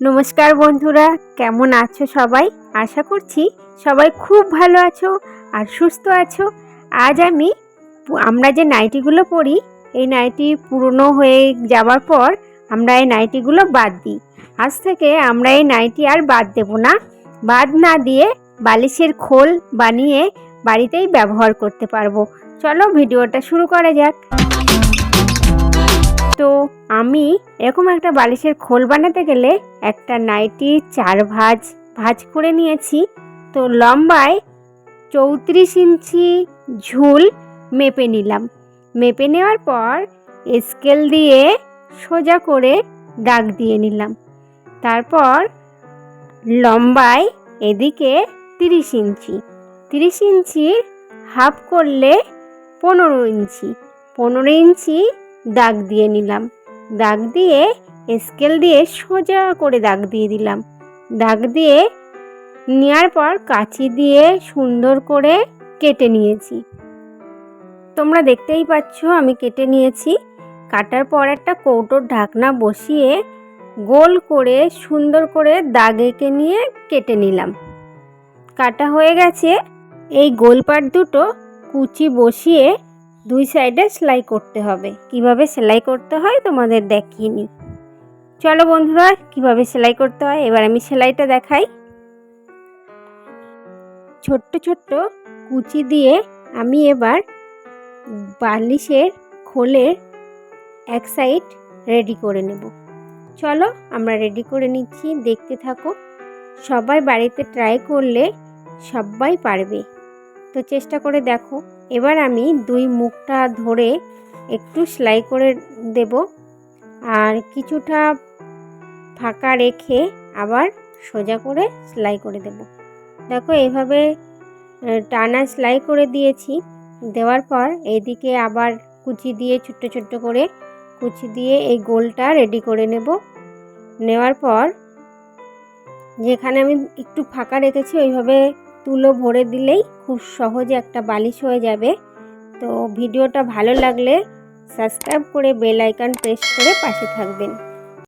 নমস্কার বন্ধুরা, কেমন আছো সবাই? আশা করছি সবাই খুব ভালো আছো আর সুস্থ আছো। আজ আমি আমরা যে নাইটিগুলো পরি, এই নাইটি পুরনো হয়ে যাওয়ার পর আমরা এই নাইটিগুলো বাদ দিই। আজ থেকে আমরা এই নাইটি আর বাদ দেব না। বাদ না দিয়ে বালিশের খোল বানিয়ে বাড়িতেই ব্যবহার করতে পারব। চলো ভিডিওটা শুরু করা যাক। তো আমি এরকম একটা বালিশের খোল বানাতে গেলে একটা নাইটি, চার ভাঁজ ভাঁজ করে নিয়েছি। তো লম্বায় চৌত্রিশ ইঞ্চি ঝুল মেপে নিলাম। মেপে নেওয়ার পর স্কেল দিয়ে সোজা করে দাগ দিয়ে নিলাম। তারপর লম্বায় এদিকে তিরিশ ইঞ্চি। তিরিশ ইঞ্চির হাফ করলে পনেরো ইঞ্চি। পনেরো ইঞ্চি দাগ দিয়ে নিলাম। দাগ দিয়ে স্কেল দিয়ে সোজা করে দাগ দিয়ে দিলাম। দাগ দিয়ে নেওয়ার পর কাঁচি দিয়ে সুন্দর করে কেটে নিয়েছি। তোমরা দেখতেই পাচ্ছ আমি কেটে নিয়েছি। কাটার পর একটা কৌটোর ঢাকনা বসিয়ে গোল করে সুন্দর করে দাগ এঁকে নিয়ে কেটে নিলাম। কাটা হয়ে গেছে। এই গোল পাট দুটো কুচি বসিয়ে দুই সাইডে সেলাই করতে হবে। কীভাবে সেলাই করতে হয় তোমাদের দেখিয়ে নিই। চলো বন্ধুরা, কীভাবে সেলাই করতে হয়? এবার আমি সেলাইটা দেখাই। ছোট্ট ছোট্ট কুচি দিয়ে আমি এবার বালিশের খোলের এক সাইড রেডি করে নেব। চলো আমরা রেডি করে নিচ্ছি। দেখতে থাকো, সবাই বাড়িতে ট্রাই করলে সবাই পারবে। তো চেষ্টা করে দেখো। এবার আমি দুই মুখটা ধরে একটু সেলাই করে দেব। আর কিছুটা ফাঁকা রেখে আবার সোজা করে সেলাই করে দেব। দেখো এইভাবে টানা সেলাই করে দিয়েছি। দেওয়ার পর এইদিকে আবার কুচি দিয়ে ছোট্ট ছোট্ট করে কুচি দিয়ে এই গোলটা রেডি করে নেব। নেওয়ার পর যেখানে আমি একটু ফাঁকা রেখেছি, ওইভাবে তুলো ভরে দিলেই খুব সহজে একটা বালিশ হয়ে যাবে। তো ভিডিওটা ভালো লাগলে সাবস্ক্রাইব করে বেল আইকন প্রেস করে পাশে থাকবেন।